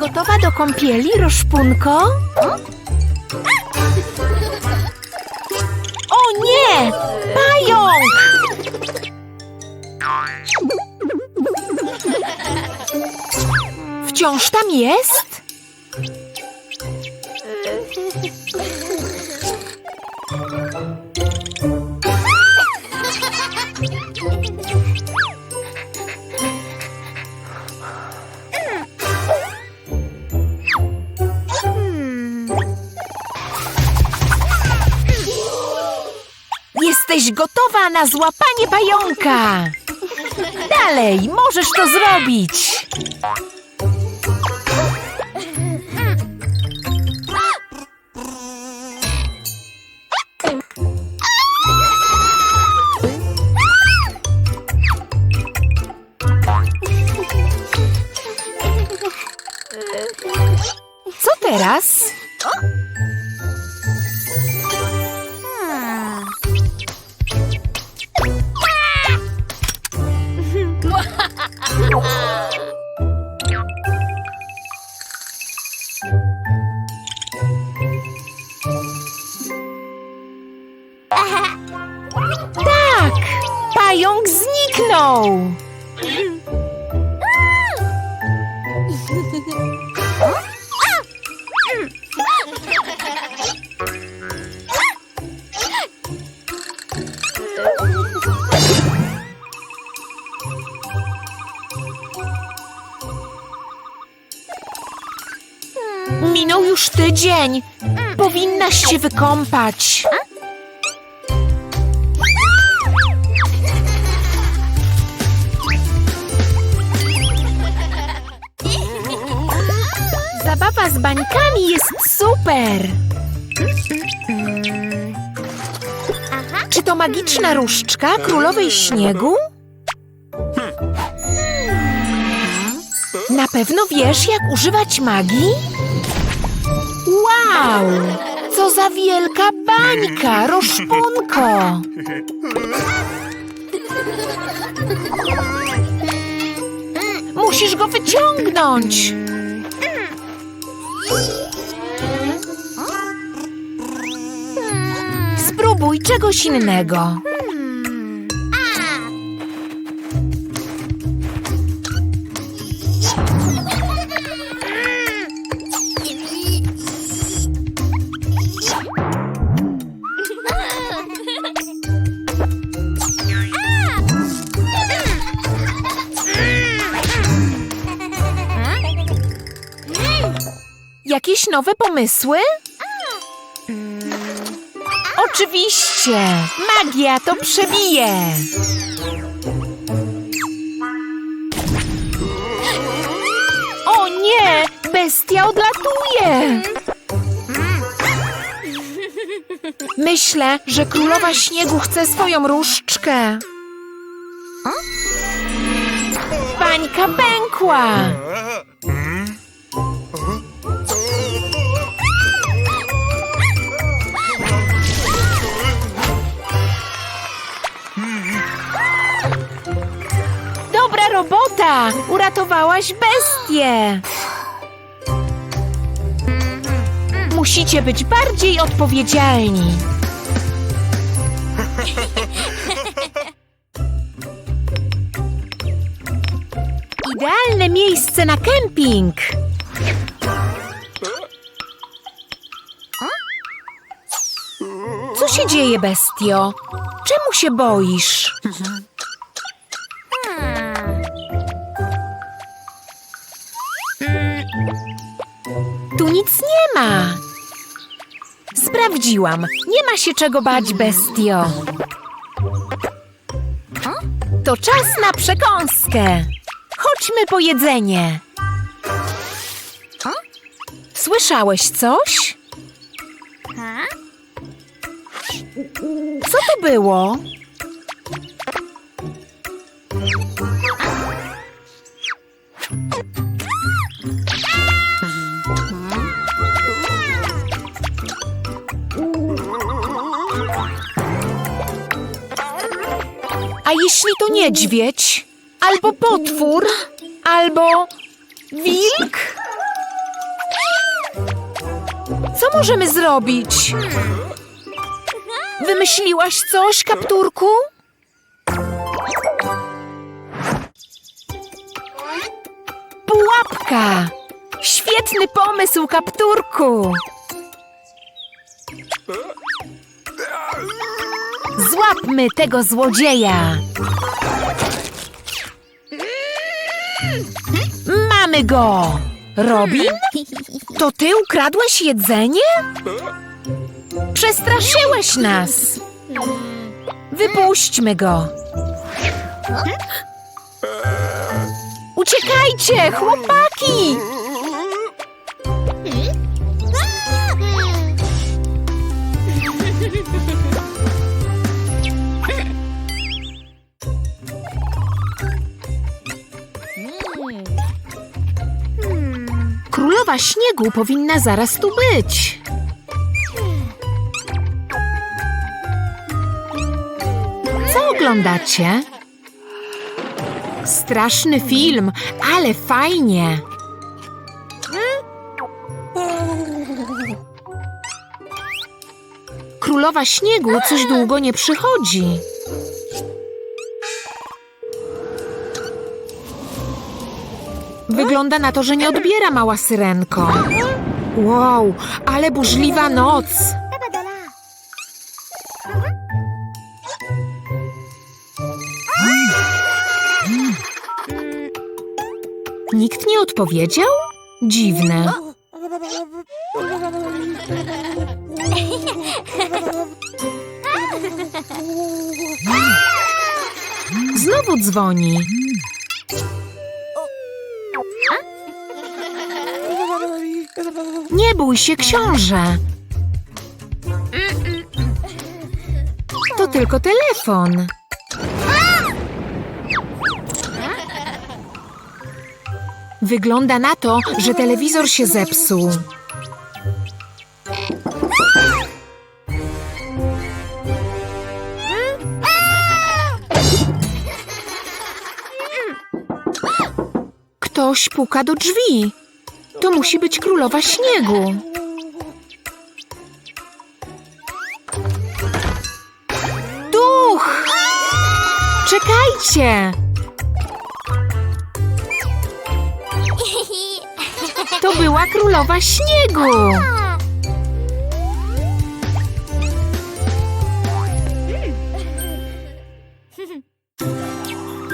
gotowa do kąpieli, Roszpunko? O nie! Pająk! Wciąż tam jest? Jesteś gotowa na złapanie pająka! Dalej, możesz to zrobić! Co teraz? Zniknął! Minął już tydzień. Powinnaś się wykąpać. Zabawa z bańkami jest super. Czy to magiczna różdżka królowej śniegu? Na pewno wiesz, jak używać magii? Wow! Co za wielka bańka, roszpunko! Musisz go wyciągnąć! Czegoś innego. Jakieś nowe pomysły? Oczywiście! Magia to przebije! O nie! Bestia odlatuje! Myślę, że królowa śniegu chce swoją różdżkę. Bańka pękła! Robota! Uratowałaś bestię! Musicie być bardziej odpowiedzialni. Idealne miejsce na kemping. Co się dzieje, bestio? Czemu się boisz? Nie ma się czego bać, bestio. To czas na przekąskę. Chodźmy po jedzenie. Słyszałeś coś? Co to było? A jeśli to niedźwiedź? Albo potwór? Albo wilk? Co możemy zrobić? Wymyśliłaś coś, kapturku? Pułapka! Świetny pomysł, kapturku! Złapmy tego złodzieja! Mamy go! Robin? To ty ukradłeś jedzenie? Przestraszyłeś nas! Wypuśćmy go! Uciekajcie, chłopaki! Królowa śniegu powinna zaraz tu być. Co oglądacie? Straszny film, ale fajnie. Królowa śniegu coś długo nie przychodzi. Wygląda na to, że nie odbiera mała syrenko. Wow, ale burzliwa noc. Nikt nie odpowiedział? Dziwne. Znowu dzwoni. Bój się, książę. To tylko telefon. Wygląda na to, że telewizor się zepsuł. Ktoś puka do drzwi. To musi być królowa śniegu. Duch! Czekajcie! To była królowa śniegu!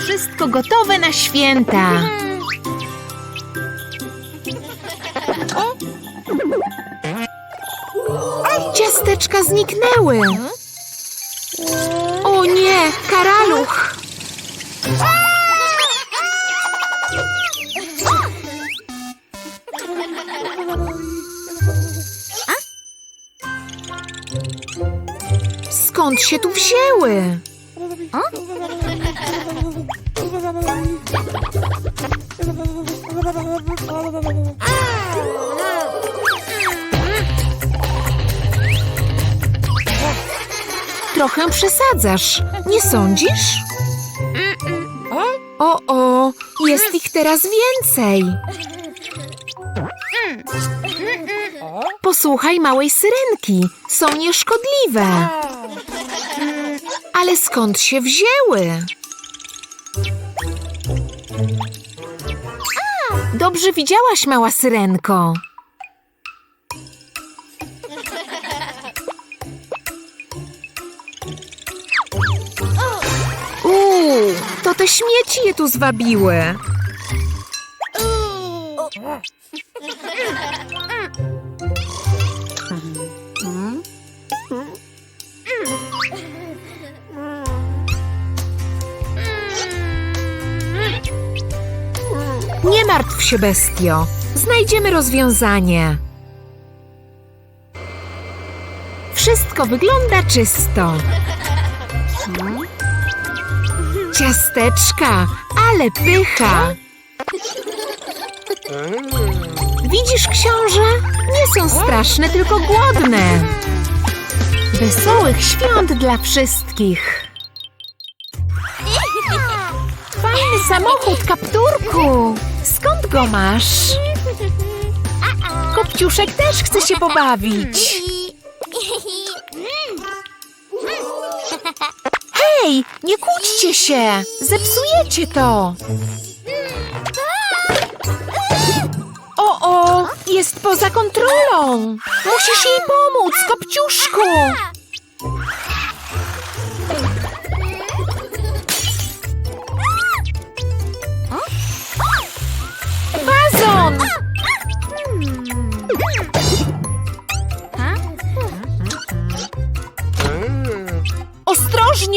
Wszystko gotowe na święta. Ciasteczka zniknęły. O nie, karaluch! Skąd się tu wzięły? Trochę przesadzasz, nie sądzisz? O, o, jest ich teraz więcej. Posłuchaj małej syrenki, są nieszkodliwe. Ale skąd się wzięły? Dobrze widziałaś, mała syrenko. To te śmieci je tu zwabiły. Nie martw się, bestio. Znajdziemy rozwiązanie. Wszystko wygląda czysto. Ciasteczka, ale pycha. Widzisz, książę? Nie są straszne, tylko głodne. Wesołych świąt dla wszystkich. Fajny samochód, kapturku. Skąd go masz? Kopciuszek też chce się pobawić. Nie kłóćcie się! Zepsujecie to! O, o, jest poza kontrolą! Musisz jej pomóc, Kopciuszku!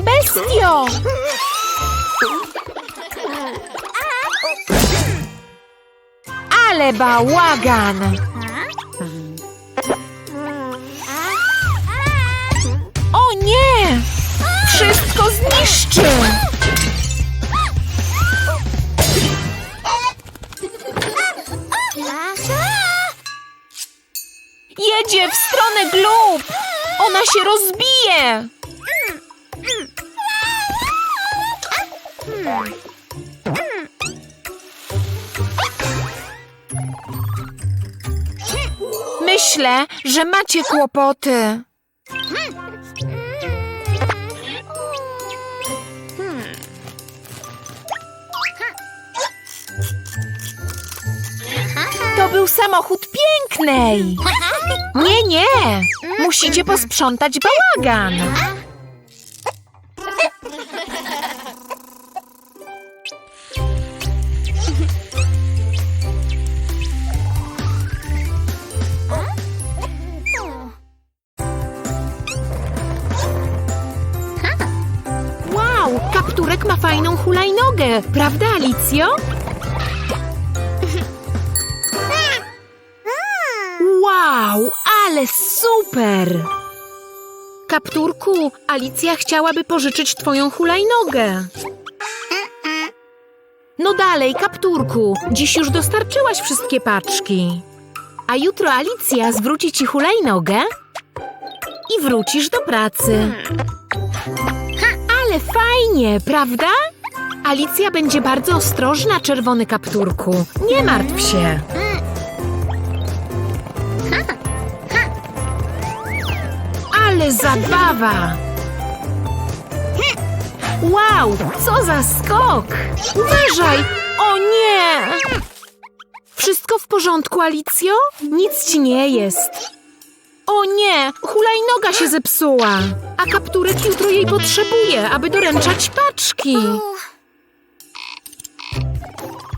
Ostrożnie, bestio! Ale bałagan! O nie! Wszystko zniszczy! Jedzie w stronę glub! Ona się rozbije! Myślę, że macie kłopoty. To był samochód pięknej. Nie, nie. Musicie posprzątać bałagan. Kapturek ma fajną hulajnogę, prawda, Alicjo? Wow, ale super! Kapturku, Alicja chciałaby pożyczyć twoją hulajnogę. No dalej, Kapturku, dziś już dostarczyłaś wszystkie paczki. A jutro Alicja zwróci ci hulajnogę i wrócisz do pracy. Ale fajnie, prawda? Alicja będzie bardzo ostrożna, czerwony kapturku. Nie martw się. Ale zabawa! Wow, co za skok! Uważaj! O nie! Wszystko w porządku, Alicjo? Nic ci nie jest. O nie, hulajnoga się zepsuła, a kapturek jutro jej potrzebuje, aby doręczać paczki.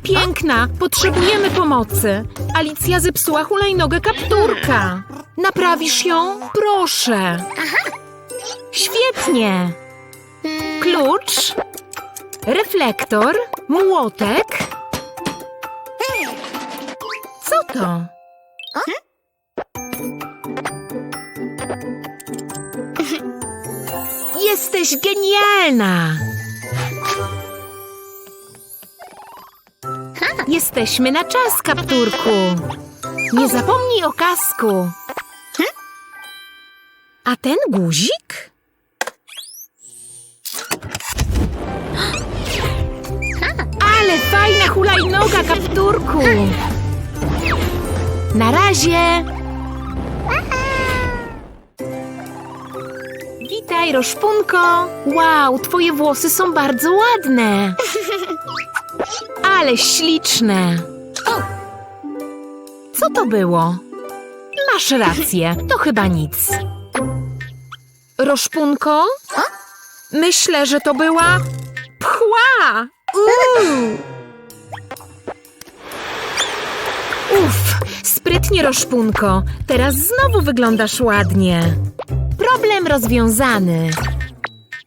Piękna, potrzebujemy pomocy. Alicja zepsuła hulajnogę kapturka. Naprawisz ją? Proszę. Świetnie. Klucz, reflektor, młotek. Co to? Jesteś genialna! Jesteśmy na czas, kapturku. Nie zapomnij o kasku. A ten guzik? Ale fajna hulajnoga, kapturku. Na razie. Witaj, Roszpunko. Wow, twoje włosy są bardzo ładne. Ale śliczne. Co to było? Masz rację, to chyba nic. Roszpunko? Myślę, że to była pchła. Uuu. Uff, sprytnie, Roszpunko. Teraz znowu wyglądasz ładnie. Problem rozwiązany.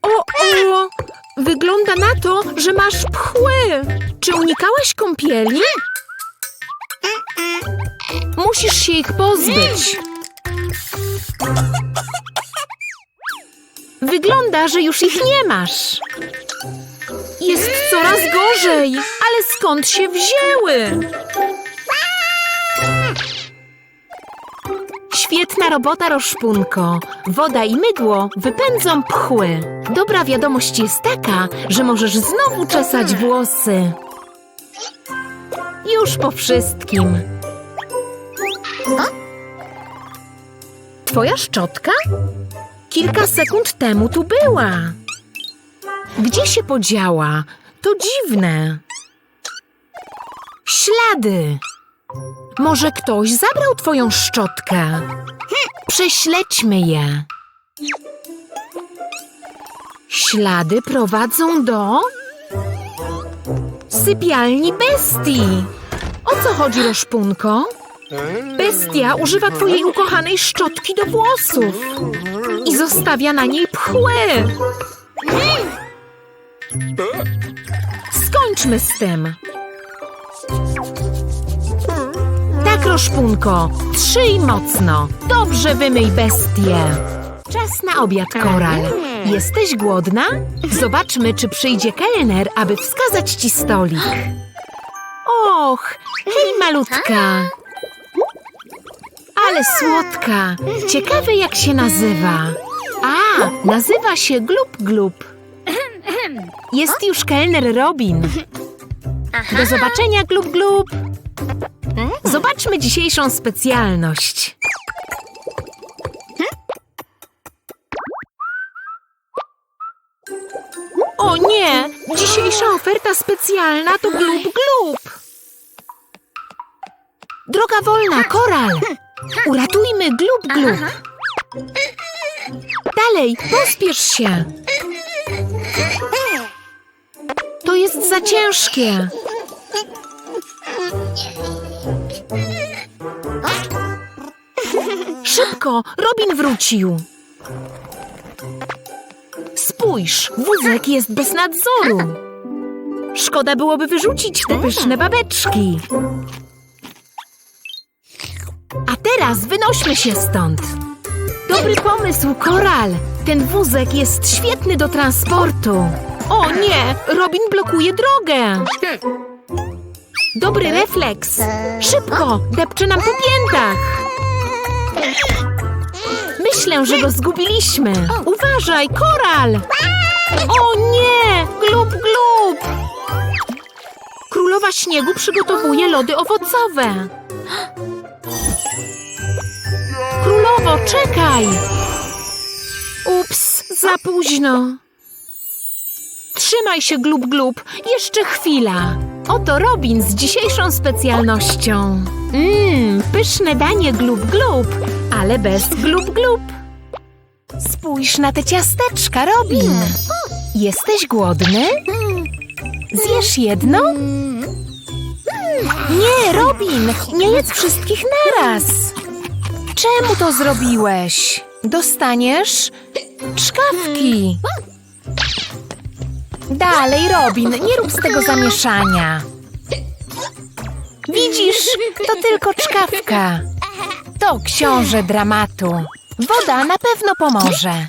O, o! Wygląda na to, że masz pchły. Czy unikałaś kąpieli? Musisz się ich pozbyć. Wygląda, że już ich nie masz. Jest coraz gorzej, ale skąd się wzięły? Świetna robota, Roszpunko. Woda i mydło wypędzą pchły. Dobra wiadomość jest taka, że możesz znowu czesać włosy. Już po wszystkim. Twoja szczotka? Kilka sekund temu tu była. Gdzie się podziała? To dziwne. Ślady. Może ktoś zabrał twoją szczotkę? Prześledźmy je. Ślady prowadzą do sypialni bestii. O co chodzi, Roszpunko? Bestia używa twojej ukochanej szczotki do włosów i zostawia na niej pchły. Skończmy z tym. Tak, Roszpunko, trzyj mocno. Dobrze wymyj bestię. Czas na obiad, Koral. Jesteś głodna? Zobaczmy, czy przyjdzie kelner, aby wskazać ci stolik. Och, hej, malutka. Ale słodka. Ciekawe, jak się nazywa. A, nazywa się Glub Glub. Jest już kelner Robin. Do zobaczenia, Glub Glub. Zobaczmy dzisiejszą specjalność. O nie! Dzisiejsza oferta specjalna to Glub Glub. Droga wolna, koral! Uratujmy Glub Glub. Dalej, pospiesz się. To jest za ciężkie. Szybko, Robin wrócił. Spójrz, wózek jest bez nadzoru. Szkoda byłoby wyrzucić te pyszne babeczki. A teraz wynośmy się stąd. Dobry pomysł, Koral. Ten wózek jest świetny do transportu. O nie, Robin blokuje drogę. Dobry refleks. Szybko, depcze nam po piętach. Myślę, że go zgubiliśmy. Uważaj, Koral! O nie! Glub, glub! Królowa Śniegu przygotowuje lody owocowe. Królowo, czekaj! Ups, za późno. Trzymaj się, glub, glub. Jeszcze chwila. Oto Robin z dzisiejszą specjalnością. Mmm, pyszne danie glub, glub, ale bez glub, glub. Spójrz na te ciasteczka, Robin. Jesteś głodny? Zjesz jedno? Nie, Robin, nie jedz wszystkich naraz. Czemu to zrobiłeś? Dostaniesz czkawki. Dalej, Robin, nie rób z tego zamieszania. Widzisz, to tylko czkawka. To książę dramatu. Woda na pewno pomoże.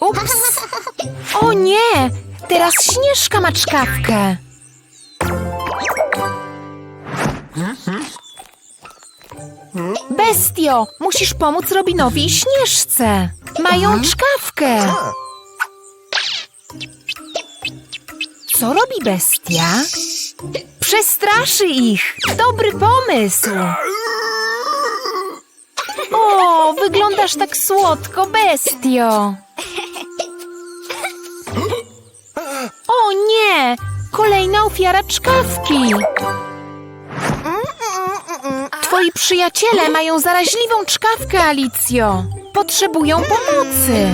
Ups! O nie! Teraz Śnieżka ma czkawkę. Bestio, musisz pomóc Robinowi i Śnieżce. Mają czkawkę. Co robi bestia? Przestraszy ich. Dobry pomysł. O, wyglądasz tak słodko, bestio. O nie! Kolejna ofiara czkawki. Twoi przyjaciele mają zaraźliwą czkawkę, Alicjo. Potrzebują pomocy.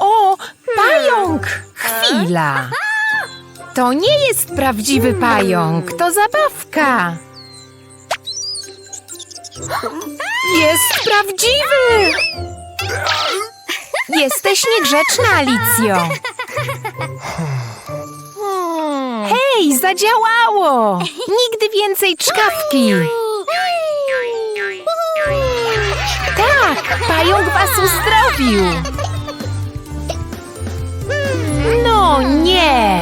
O, pająk! Chwila. To nie jest prawdziwy pająk, to zabawka. Jest prawdziwy! Jesteś niegrzeczna, Alicjo. Hej, zadziałało! Nigdy więcej czkawki! Tak, pająk was uzdrowił! No nie!